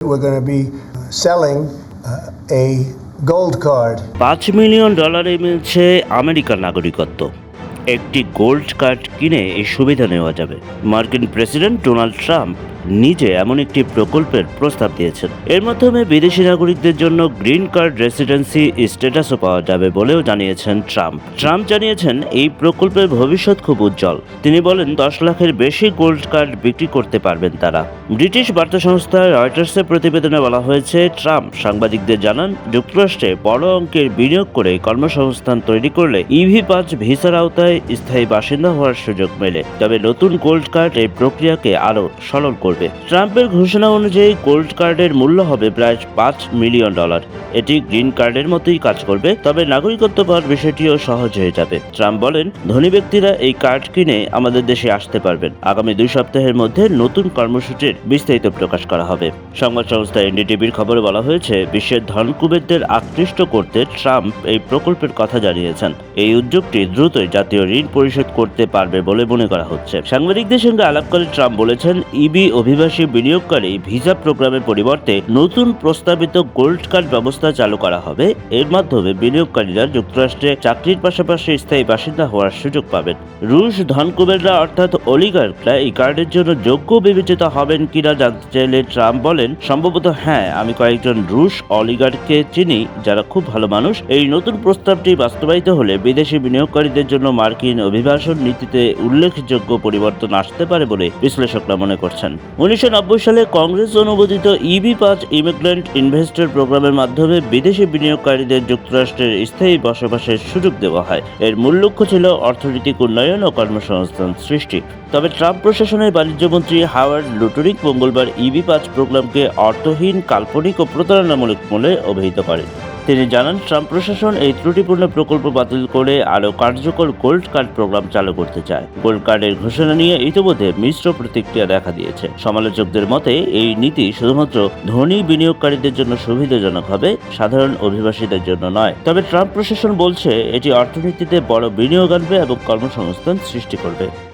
We're going to be uh, selling uh, a gold card. পাঁচ million ডলারে মিলছে আমেরিকার নাগরিকত্ব একটি গোল্ড কার্ড কিনে এই সুবিধা নেওয়া যাবে মার্কিন প্রেসিডেন্ট ডোনাল্ড ট্রাম্প নিজে এমন একটি প্রকল্পের প্রস্তাব দিয়েছেন। এর মাধ্যমে বিদেশি নাগরিকদের জন্য গ্রিন কার্ড রেসিডেন্সি স্ট্যাটাসও পাওয়া যাবে বলেও জানিয়েছেন ট্রাম্প। ট্রাম্প জানিয়েছেন, এই প্রকল্পের ভবিষ্যৎ খুব উজ্জ্বল। তিনি বলেন, দশ লাখের বেশি গোল্ড কার্ড বিক্রি করতে পারবেন তারা। ব্রিটিশ বার্তা সংস্থা রয়টার্সের প্রতিবেদনে বলা হয়েছে, ট্রাম্প সাংবাদিকদের জানান, যুক্তরাষ্ট্রে বড় অঙ্কের বিনিয়োগ করে কর্মসংস্থান তৈরি করলে ইভি পাঁচ ভিসার আওতায় স্থায়ী বাসিন্দা হওয়ার সুযোগ মেলে। তবে নতুন গোল্ড কার্ড এই প্রক্রিয়াকে আরও সরল করবে। ট্রাম্পের ঘোষণা অনুযায়ী গোল্ড কার্ডের মূল্য হবে প্রায় পাঁচ মিলিয়ন ডলার। এটি গ্রিন কার্ডের মতোই কাজ করবে, তবে নাগরিকত্ব পাওয়ার বিষয়টিও সহজ হয়ে যাবে। ট্রাম্প বলেন, ধনী ব্যক্তিরা এই কার্ড কিনে আমাদের দেশে আসতে পারবেন। আগামী দুই সপ্তাহের মধ্যে নতুন কর্মসূচির বিস্তারিত প্রকাশ করা হবে। সংবাদ সংস্থা এনডিটিভির খবরে বলা হয়েছে, বিশ্বের ধনকুবেরদের আকৃষ্ট করতে ট্রাম্প এই প্রকল্পের কথা জানিয়েছেন। এই উদ্যোগটি দ্রুতই জাতীয় ঋণ পরিশোধ করতে পারবে বলে মনে করা হচ্ছে। সাংবাদিকদের সঙ্গে আলাপকালে ট্রাম্প বলেছেন, ইবি অভিবাসী বিনিয়োগকারী ভিসা প্রোগ্রামের পরিবর্তে নতুন প্রস্তাবিত গোল্ড কার্ড ব্যবস্থা চালু করা হবে। এর মাধ্যমে বিনিয়োগকারীরা যুক্তরাষ্ট্রে চাকরির পাশাপাশি স্থায়ী বাসিন্দা হওয়ার সুযোগ পাবেন। রুশ ধনকুবেররা অর্থাৎ অলিগার্করা এই কার্ডের জন্য যোগ্য বিবেচিত হবেন কিনা জানতে চাইলে ট্রাম্প বলেন, সম্ভবত হ্যাঁ আমি কয়েকজন রুশ অলিগার্ককে চিনি যারা খুব ভালো মানুষ। এই নতুন প্রস্তাবটি বাস্তবায়িত হলে বিদেশি বিনিয়োগকারীদের জন্য মার্কিন অভিবাসন নীতিতে উল্লেখযোগ্য পরিবর্তন আসতে পারে বলে বিশ্লেষকরা মনে করছেন। উনিশশো নব্বই সালে কংগ্রেস অনুমোদিত ইবি পাঁচ ইমিগ্রেন্ট ইনভেস্টর প্রোগ্রামের মাধ্যমে বিদেশি বিনিয়োগকারীদের যুক্তরাষ্ট্রের স্থায়ী বসবাসের সুযোগ দেওয়া হয়। এর মূল লক্ষ্য ছিল অর্থনৈতিক উন্নয়ন ও কর্মসংস্থান সৃষ্টি। তবে ট্রাম্প প্রশাসনের বাণিজ্যমন্ত্রী হাওয়ার্ড লুটুরিক মঙ্গলবার ইবি পাঁচ প্রোগ্রামকে অর্থহীন, কাল্পনিক ও প্রতারণামূলক বলে অভিহিত করেন। তিনি জানান, ট্রাম্প প্রশাসন এই ত্রুটিপূর্ণ প্রকল্প বাতিল করে আরও কার্যকর গোল্ড কার্ড প্রোগ্রাম চালু করতে চায়। গোল্ড কার্ডের ঘোষণা নিয়ে ইতিমধ্যে মিশ্র প্রতিক্রিয়া দেখা দিয়েছে। সমালোচকদের মতে, এই নীতি শুধুমাত্র ধনী বিনিয়োগকারীদের জন্য সুবিধাজনক হবে, সাধারণ অভিবাসীদের জন্য নয়। তবে ট্রাম্প প্রশাসন বলছে, এটি অর্থনীতিতে বড় বিনিয়োগ আনবে এবং কর্মসংস্থান সৃষ্টি করবে।